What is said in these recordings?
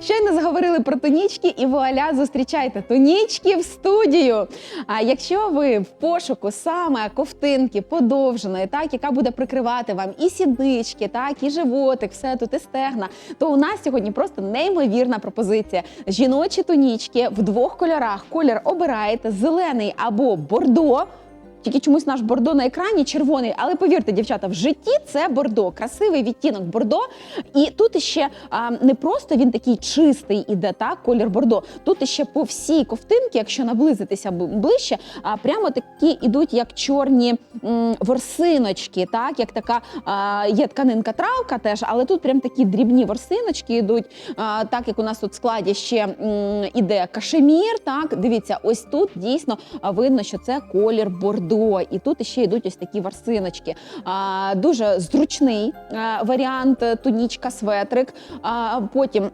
Щойно заговорили про тонічки, і вуаля, зустрічайте тонічки в студію. А якщо ви в пошуку саме ковтинки подовженої, так яка буде прикривати вам і сіднички, так і животик, все тут і стегна, то у нас сьогодні просто неймовірна пропозиція. Жіночі тонічки в двох кольорах. Колір обираєте зелений або бордо. Тільки чомусь наш бордо на екрані червоний, але повірте, дівчата, в житті це бордо, красивий відтінок бордо. І тут іще а, не просто він такий чистий іде, так, колір бордо. Тут іще по всій ковтинці, якщо наблизитися ближче, а, прямо такі ідуть як чорні м, ворсиночки, так, як така а, є тканинка травка теж, але тут прям такі дрібні ворсиночки йдуть. А, так як у нас тут в складі ще м, іде кашемір, так, дивіться, ось тут дійсно видно, що це колір бордо. І тут ще йдуть ось такі ворсиночки. А, дуже зручний а, варіант е, тунічка, светрик. А, потім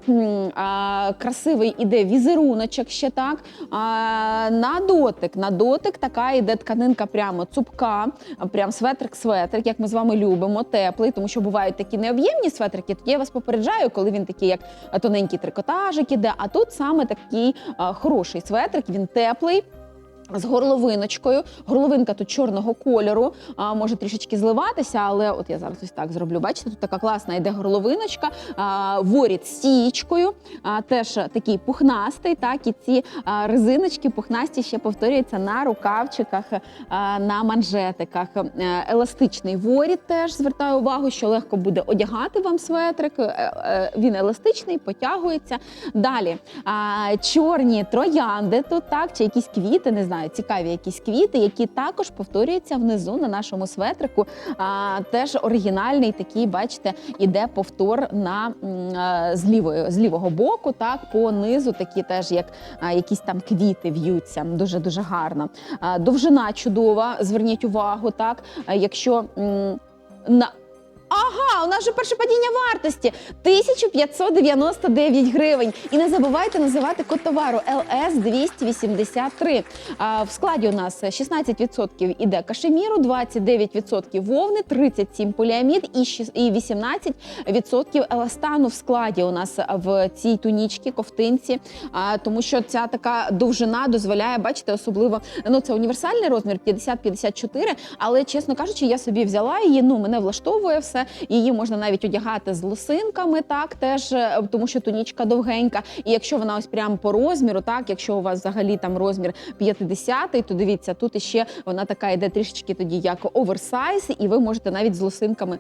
а, красивий іде візеруночок ще так. А, на дотик, на дотик така іде тканинка прямо цупка, прям светрик-светрик, як ми з вами любимо, теплий, тому що бувають такі необ'ємні светрики. Тоді я вас попереджаю, коли він такий, як тоненький трикотажик іде. А тут саме такий а, хороший светрик, він теплий. З горловиночкою. Горловинка тут чорного кольору, а, може трішечки зливатися, але от я зараз ось так зроблю. Бачите, тут така класна йде горловиночка, а, воріт з сієчкою, а, теж такий пухнастий, так і ці а, резиночки пухнасті ще повторюються на рукавчиках, а, на манжетиках. Е, Еластичний воріт теж звертаю увагу, що легко буде одягати вам светрик. Е, е, Він еластичний, потягується. Далі а, чорні троянди тут, так, чи якісь квіти, не знаю, цікаві якісь квіти, які також повторюються внизу на нашому светрику. А, теж оригінальний такий, бачите, іде повтор на з, лівої, з лівого боку, так, по низу такі теж як якісь там квіти в'ються. Дуже дуже гарно. Довжина чудова, зверніть увагу, так. Якщо на у нас же перше падіння вартості 1599 гривень. І не забувайте називати код товару LS 283. А, в складі у нас 16% іде кашеміру, 29% вовни, 37% поліамід і 18% еластану в складі у нас в цій тунічці, ковтинці. Тому що ця така довжина дозволяє, бачите, особливо ну це універсальний розмір 50-54, але чесно кажучи, я собі взяла її. Ну мене влаштовує все. Її можна навіть одягати з лосинками, так теж е, тому, що тунічка довгенька. І якщо вона ось прямо по розміру, так якщо у вас взагалі там розмір 50, то дивіться, тут іще вона така йде трішечки тоді як оверсайз, і ви можете навіть з лосинками.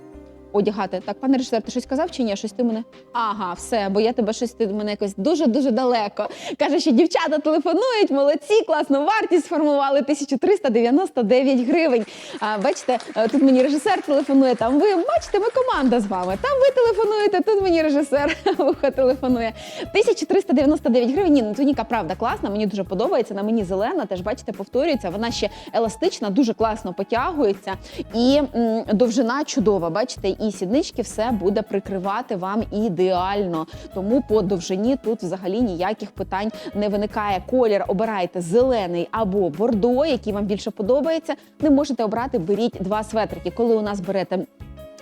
Одягати так, пане режисер, ти щось казав чи ні? Щось ти мене? Ага, все, бо я тебе щось ти мене якось дуже дуже далеко. Каже, що дівчата телефонують, молодці, класну вартість сформували 1399 гривень. А бачите, е, тут мені режисер телефонує. Там ви бачите, ми команда з вами. Там ви телефонуєте, тут мені режисер вуха телефонує. 1399 гривень. Ні, ну туніка правда класна. Мені дуже подобається. На мені зелена, теж бачите, повторюється. Вона ще еластична, дуже класно потягується. І м, довжина чудова. Бачите, і сіднички все буде прикривати вам ідеально. Тому по довжині тут взагалі ніяких питань не виникає. Колір обирайте зелений або бордо, який вам більше подобається. Не можете обрати, беріть два светрики. Коли у нас берете.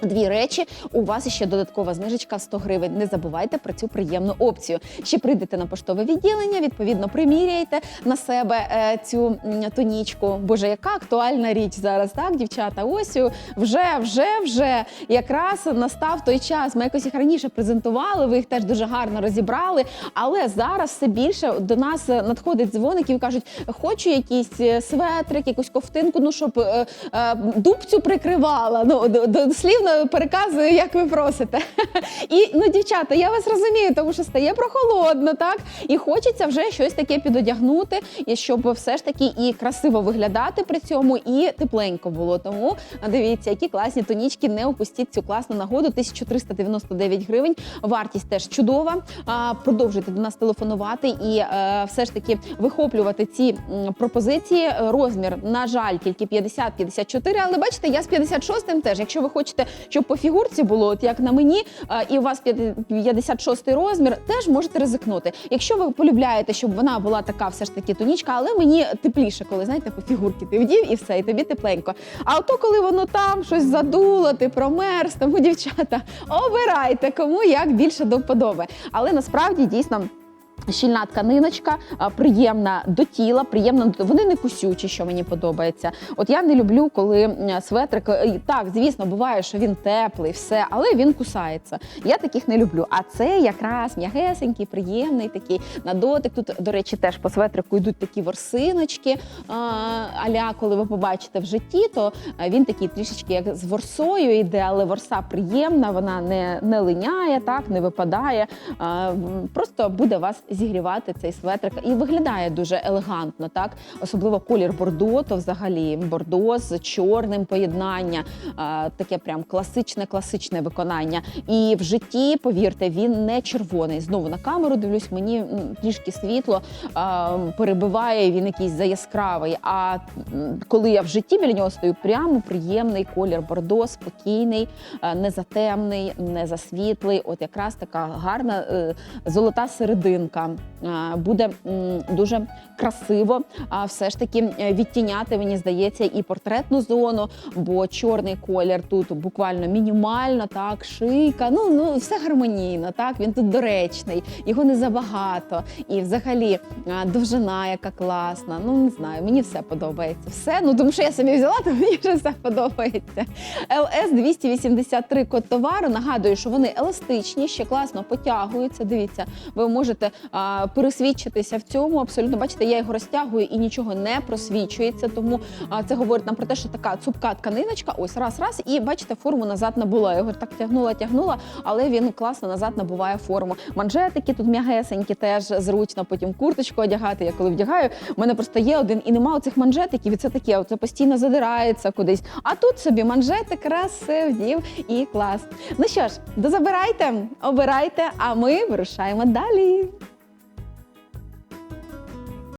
Дві речі, у вас ще додаткова знижечка 100 гривень. Не забувайте про цю приємну опцію. Ще прийдете на поштове відділення, відповідно приміряйте на себе е, цю тонічку. Боже, яка актуальна річ зараз, так, дівчата? Ось вже, вже, вже якраз настав той час. Ми якось їх раніше презентували. Ви їх теж дуже гарно розібрали. Але зараз все більше до нас надходить дзвоників кажуть, хочу якийсь е, светрик, якусь ковтинку, ну щоб е, дубцю прикривала. Ну д- дослівно переказую, як ви просите. І ну, дівчата, я вас розумію, тому що стає прохолодно, так і хочеться вже щось таке підодягнути, і щоб все ж таки і красиво виглядати при цьому, і тепленько було. Тому дивіться, які класні тонічки. Не упустіть цю класну нагоду. 1399 гривень. Вартість теж чудова. Продовжуйте до нас телефонувати і е, все ж таки вихоплювати ці пропозиції. Розмір, на жаль, тільки 50-54, але бачите, я з 56-м теж. Якщо ви хочете щоб по фігурці було, от як на мені, і у вас 56 розмір, теж можете ризикнути. Якщо ви полюбляєте, щоб вона була така, все ж таки тонічка, але мені тепліше, коли знаєте, по фігурці ти вдів і все, і тобі тепленько. А ото, коли воно там щось задуло, ти промерз, тому дівчата, обирайте, кому як більше до вподоби. Але насправді дійсно. Щільна тканиночка, приємна до тіла, приємна вони не кусючі, що мені подобається. От я не люблю, коли светрик е, так, звісно, буває, що він теплий, все, але він кусається. Я таких не люблю. А це якраз м'ягесенький, приємний такий на дотик. Тут, до речі, теж по светрику йдуть такі ворсиночки. Аля, коли ви побачите в житті, то е, він такий трішечки як з ворсою йде, але ворса приємна, вона не, не линяє, так не випадає. Просто буде вас зігрівати цей светрик і виглядає дуже елегантно, так особливо колір бордо, то взагалі бордо з чорним поєднання, таке прям класичне, класичне виконання. І в житті, повірте, він не червоний. Знову на камеру дивлюсь, мені трішки світло перебиває, він якийсь заяскравий. А коли я в житті біля нього стою, прямо приємний колір бордо, спокійний, не затемний, не засвітлий. От якраз така гарна е, золота серединка. А, Буде дуже красиво, а все ж таки е, відтіняти, мені здається, і портретну зону, бо чорний колір тут буквально мінімально, так, шийка. Ну, ну все гармонійно, так. Він тут доречний, його не забагато. І взагалі довжина, яка класна. Ну не знаю, мені все подобається. Все, ну тому що я собі взяла, то мені вже все подобається. LS 283 код товару. Нагадую, що вони еластичні, ще класно потягуються. Дивіться, ви можете а, пересвідчитися в цьому. Абсолютно бачите, я його розтягую і нічого не просвічується. Тому а, це говорить нам про те, що така цупка тканиночка. Ось раз, раз, і бачите, форму назад набула. Його так тягнула, тягнула, але він класно назад набуває форму. Манжетики тут м'ягесенькі, теж зручно. Потім курточку одягати. Я коли вдягаю, у мене просто є один і нема оцих манжетиків. І це таке, це постійно задирається кудись. А тут собі манжетик, раз вдів і клас. Ну що ж, дозабирайте, обирайте, а ми вирушаємо далі.